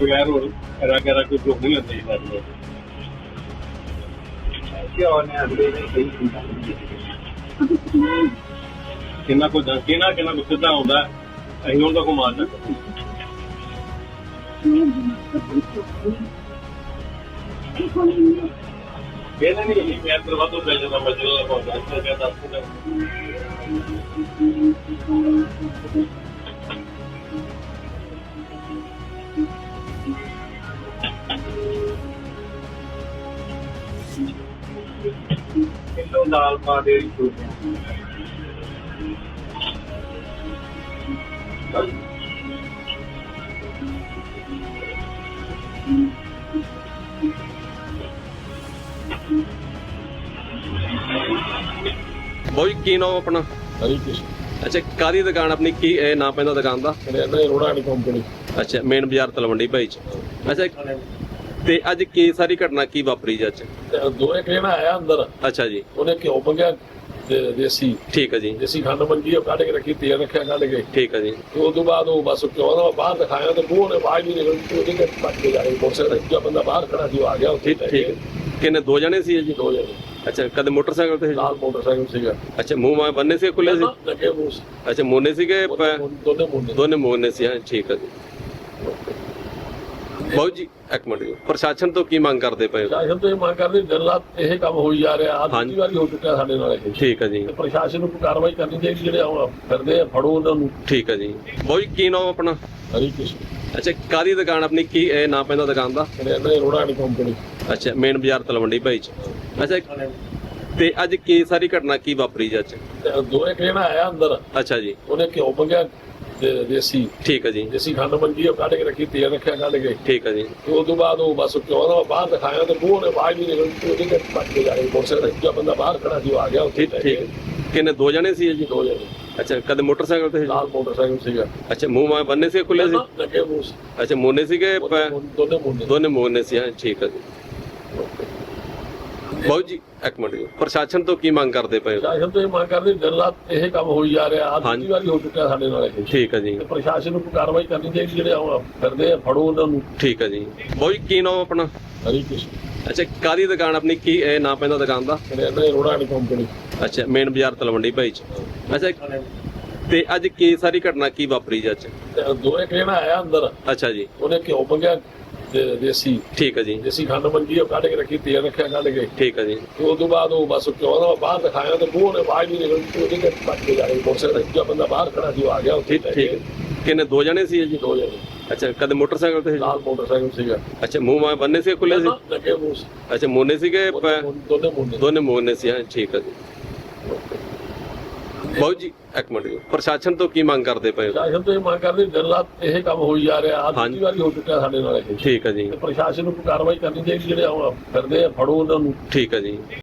ਬਗੈਰ ਹੋਰ ਕਰਾ ਕਰਾ ਕੋਈ ਭੁੱਖ ਨਹੀਂ ਲੱਗਦੀ ਸਾਡੇ ਕਿਉਂ ਨੇ ਅਗਲੇ ਨੇ ਕਹੀ ਹੁੰਦਾ ਕਿੰਨਾ ਕੋ ਕਿੰਨਾ ਕਿੰਨਾ ਕੋ ਸਿੱਧਾ ਆਉਂਦਾ ਅਸੀਂ ਉਹਨਾਂ ਕੋ ਮਾਰਨਾ ਕਹਿੰਦੇ ਨਹੀਂ ਮੈਂ ਤੇ ਵਾਧੂ ਪੈ ਜਾਂਦਾ ਮਜਲ ਦਾ ਪਾਉਂਦਾ ਇਸ ਤਰ੍ਹਾਂ ਦੱਸ ਦਿੰਦਾ। ਕਿਲੋ ਦਾਲ ਪਾ ਦੇ ਛੋਟਿਆਂ ਬੋਈ ਕੀ ਨਾਮ ਆਪਣਾ? ਹਰੀ ਕ੍ਰਿਸ਼ਨ। ਅੱਛਾ ਕਾਦੀ ਦੁਕਾਨ ਆਪਣੀ? ਕੀ ਇਹ ਨਾਂ ਪੈਂਦਾ ਦੁਕਾਨ ਦਾ? ਨੇ ਵਾਲੀ ਕੰਪਨੀ ਅੱਛਾ ਮੇਨ ਬਾਜ਼ਾਰ ਤਲਵੰਡੀ ਭਾਈ ਚ। ਅੱਛਾ ਤੇ ਅੱਜ ਕੀ ਸਾਰੀ ਘਟਨਾ ਕੀ ਵਾਪਰੀ ਜੀ ਅੱਜ? ਤੇ ਦੋਏ ਕਹਿਣਾ ਆਇਆ ਅੰਦਰ? ਅੱਛਾ ਜੀ। ਉਹਨੇ ਘਿਓ ਮੰਗਿਆ ਦੇਸੀ। ਠੀਕ ਹੈ ਜੀ। ਦੇਸੀ ਖੰਡ ਮੰਗੀ ਉਹ ਕੱਢ ਕੇ ਰੱਖੀ ਤੇਲ ਰੱਖਿਆ ਕੱਢ ਕੇ। ਠੀਕ ਹੈ ਜੀ। ਤੇ ਉਸ ਤੋਂ ਬਾਅਦ ਉਹ ਬਸ ਘਿਓ ਦਾ ਬਾਹਰ ਦਿਖਾਇਆ ਤੇ ਮੂੰਹ ਨੇ ਆਵਾਜ਼ ਨਹੀਂ ਨਿਕਲੀ ਤੇ ਉਹਦੇ ਪੱਟ ਕੇ ਜਾ ਰਹੀ ਮੋਟਰਸਾਈਕਲ ਤੇ ਬੰਦਾ ਬਾਹਰ ਖੜਾ ਸੀ ਉਹ ਆ ਗਿਆ ਉੱਥੇ ਠੀਕ ਠੀਕ। ਕਿੰਨੇ ਦੋ ਜਣੇ ਸੀ ਜੀ? ਦੋ ਜਣੇ। ਅੱਛਾ ਕਦੇ ਮੋਟਰਸਾਈਕਲ ਤੇ ਸੀ? ਲਾਲ ਮੋਟਰਸਾਈਕਲ ਸੀਗਾ। ਅੱਛਾ ਮੂੰਹ ਮਾਂ ਬੰਨੇ ਸੀ ਖੁੱਲੇ ਸੀ? ਲੱਗੇ ਮੂੰਹ ਸੀ। ਅੱਛਾ ਮੋਨੇ ਸੀਗੇ ਪ- ਦੋਨੇ ਮੁੰਡੇ ਦੋਨੇ ਮੋਨੇ ਸੀ ਹਾਂ ਠੀਕ ਹੈ ਜੀ। ਬਾਊ ਜੀ ਇੱਕ ਮਿੰਟ ਜੀ। ਪ੍ਰਸ਼ਾਸਨ ਤੋਂ ਕੀ ਮੰਗ ਕਰਦੇ ਪਏ ਹੋ? ਪ੍ਰਸ਼ਾਸਨ ਤੋਂ ਇਹ ਮੰਗ ਕਰਦੇ ਦਿਨ ਰਾਤ ਇਹ ਕੰਮ ਹੋਈ ਜਾ ਰਿਹਾ ਅੱਜ ਹਾਂਜੀ। ਦੀ ਵਾਰੀ ਹੋ ਚੁੱਕਿਆ ਸਾਡੇ ਨਾਲ ਇਹ। ਠੀਕ ਹੈ ਜੀ। ਤੇ ਪ੍ਰਸ਼ਾਸਨ ਨੂੰ ਕੋਈ ਕਾਰਵਾਈ ਕਰਨੀ ਚਾਹੀਦੀ ਜਿਹੜੇ ਹੁਣ ਫਿਰਦੇ ਆ ਫੜੋ ਉਹਨਾਂ ਨੂੰ। ਠੀਕ ਹੈ ਜੀ। ਬਾਊ ਜੀ ਕੀ ਨਾਮ ਆਪਣਾ? ਹਰੀ ਕ੍ਰਿਸ਼ਨ। ਅੱਛਾ ਕਾਦੀ ਦੁਕਾਨ ਆਪਣੀ? ਕੀ ਇਹ ਨਾਂ ਪੈਂਦਾ ਦੁਕਾਨ ਦਾ? ਕਹਿੰਦੇ ਨੇ ਰੋੜਾ ਕੰਪਨੀ ਅੱਛਾ ਮੇਨ ਬਾਜ਼ਾਰ ਤਲਵੰਡੀ ਭਾਈ ਚ। ਅੱਛਾ ਤੇ ਅੱਜ ਕੀ ਸਾਰੀ ਘਟਨਾ ਕੀ ਵਾਪਰੀ ਜੀ ਅੱਜ? ਤੇ ਦੋਏ ਕਹਿਣਾ ਆਇਆ ਅੰਦਰ। ਅੱਛਾ ਜੀ। ਉਹਨੇ ਘਿਓ ਮੰਗਿਆ ਦੇਸੀ। ਠੀਕ ਹੈ ਜੀ। ਦੇਸੀ ਖੰਡ ਮੰਗੀ ਉਹ ਕੱਢ ਕੇ ਰੱਖੀ ਤੇਲ ਰੱਖਿਆ ਕੱਢ ਕੇ। ਠੀਕ ਹੈ ਜੀ। ਤੇ ਉਸ ਤੋਂ ਬਾਅਦ ਉਹ ਬਸ ਘਿਓ ਦਾ ਬਾਹਰ ਦਿਖਾਇਆ ਤੇ ਮੂੰਹ ਨੇ ਆਵਾਜ਼ ਨਹੀਂ ਨਿਕਲੀ ਤੇ ਉਹਦੇ ਕੇ ਪੱਟ ਕੇ ਜਾ ਰਹੀ ਮੋਟਰਸਾਈਕਲ ਤੇ ਬੰਦਾ ਬਾਹਰ ਖੜਾ ਸੀ ਉਹ ਆ ਗਿਆ ਉੱਥੇ ਠੀਕ ਠੀਕ। ਕਿੰਨੇ ਦੋ ਜਣੇ ਸੀ ਜੀ? ਦੋ ਜਣੇ। ਅੱਛਾ ਕਦੇ ਮੋਟਰਸਾਈਕਲ ਤੇ ਸੀ? ਲਾਲ ਮੋਟਰਸਾਈਕਲ ਸੀਗਾ। ਅੱਛਾ ਮੂੰਹ ਮਾਂ ਬੰਨੇ ਸੀ ਖੁੱਲੇ ਸੀ? ਲੱਗੇ ਮੂੰਹ ਸੀ। ਅੱਛਾ ਮੋਨੇ ਸੀਗੇ? ਪ- ਦੋਨੇ ਮੁੰਡੇ ਦੋਨੇ ਮੋਨੇ ਸੀ ਹਾਂ ਠੀਕ ਹੈ ਜੀ। ਬਾਊ ਜੀ ਇੱਕ ਮਿੰਟ। ਪ੍ਰਸ਼ਾਸਨ ਤੋਂ ਕੀ ਮੰਗ ਕਰਦੇ ਪਏ ਹੋ? ਪ੍ਰਸ਼ਾਸਨ ਤੋਂ ਇਹ ਮੰਗ ਕਰਦੇ ਦਿਨ ਰਾਤ ਇਹ ਕੰਮ ਹੋਈ ਜਾ ਰਿਹਾ ਅੱਜ ਹਾਂਜੀ। ਦੀ ਵਾਰੀ ਹੋ ਚੁੱਕਿਆ ਸਾਡੇ ਨਾਲ ਇਹ। ਠੀਕ ਹੈ ਜੀ। ਤੇ ਪ੍ਰਸ਼ਾਸਨ ਨੂੰ ਕੋਈ ਕਾਰਵਾਈ ਕਰਨੀ ਚਾਹੀਦੀ ਜਿਹੜੇ ਹੁਣ ਫਿਰਦੇ ਆ ਫੜੋ ਉਹਨਾਂ ਨੂੰ। ਠੀਕ ਹੈ ਜੀ। ਬਾਊ ਜੀ ਕੀ ਨਾਮ ਆਪਣਾ? ਹਰੀ ਕ੍ਰਿਸ਼ਨ। ਅੱਛਾ ਕਾਦੀ ਦੁਕਾਨ ਆਪਣੀ? ਕੀ ਇਹ ਨਾਂ ਪੈਂਦਾ ਦੁਕਾਨ ਦਾ? ਨੇ ਰੋੜਾ ਵਾਲੀ ਕੰਪਨੀ ਅੱਛਾ ਮੇਨ ਬਾਜ਼ਾਰ ਤਲਵੰਡੀ ਭਾਈ ਚ। ਅੱਛਾ ਤੇ ਅੱਜ ਕੀ ਸਾਰੀ ਘਟਨਾ ਕੀ ਵਾਪਰੀ ਜੀ ਅੱਜ? ਦੋਏ ਕਹਿਣਾ ਆਇਆ ਅੰਦਰ। ਅੱਛਾ ਜੀ। ਉਹਨੇ ਘਿਓ ਮੰਗਿਆ ਤੇ ਦੇਸੀ ਠੀਕ ਹੈ ਜੀ। ਦੇਸੀ ਖੰਡ ਮੰਗੀ ਉਹ ਕੱਢ ਕੇ ਰੱਖੀ ਤੇਲ ਰੱਖਿਆ ਕੱਢ ਕੇ। ਠੀਕ ਹੈ ਜੀ। ਤੇ ਉਸ ਤੋਂ ਬਾਅਦ ਉਹ ਬਸ ਘਿਓ ਦਾ ਬਾਹਰ ਦਿਖਾਇਆ ਤੇ ਮੂੰਹ ਨੇ ਆਵਾਜ਼ ਨਹੀਂ ਨਿਕਲੀ ਤੇ ਉਹਦੇ ਕੇ ਪੱਟ ਕੇ ਜਾ ਰਹੀ ਮੋਟਰਸਾਈਕਲ ਤੇ। ਬੰਦਾ ਬਾਹਰ ਖੜਾ ਸੀ ਉਹ ਆ ਗਿਆ ਉੱਥੇ ਠੀਕ ਠੀਕ। ਕਿੰਨੇ ਦੋ ਜਣੇ ਸੀ ਜੀ? ਦੋ ਜਣੇ। ਅੱਛਾ ਕਦੇ ਮੋਟਰਸਾਈਕਲ ਤੇ ਸੀ? ਲਾਲ ਮੋਟਰਸਾਈਕਲ ਸੀਗਾ। ਅੱਛਾ ਮੂੰਹ ਮਾਂ ਬੰਨੇ ਸੀ ਖੁੱਲੇ ਸੀ? ਲੱਗੇ ਮੂੰਹ ਸੀ। ਅੱਛਾ ਮੋਨੇ ਸੀਗੇ? ਪ- ਦੋਨੇ ਮੁੰਡੇ ਦੋਨੇ ਮੋਨੇ ਸੀ ਹਾਂ ਠੀਕ ਹੈ ਜੀ। ਬਾਊ ਜੀ ਇੱਕ ਮਿੰਟ। ਪ੍ਰਸ਼ਾਸਨ ਤੋਂ ਕੀ ਮੰਗ ਕਰਦੇ ਪਏ ਹੋ? ਪ੍ਰਸ਼ਾਸਨ ਤੋਂ ਇਹ ਮੰਗ ਕਰਦੇ ਦਿਨ ਰਾਤ ਇਹ ਕੰਮ ਹੋਈ ਜਾ ਰਿਹਾ ਅੱਜ ਹਾਂਜੀ। ਦੀ ਵਾਰੀ ਹੋ ਚੁੱਕਿਆ ਸਾਡੇ ਨਾਲ ਇਹ ਠੀਕ ਹੈ ਜੀ ਤੇ ਪ੍ਰਸ਼ਾਸਨ ਨੂੰ ਕੋਈ ਕਾਰਵਾਈ ਕਰਨੀ ਚਾਹੀਦੀ ਜਿਹੜੇ ਹੁਣ ਫਿਰਦੇ ਆ ਫੜੋ ਉਹਨਾਂ ਨੂੰ ਠੀਕ ਹੈ ਜੀ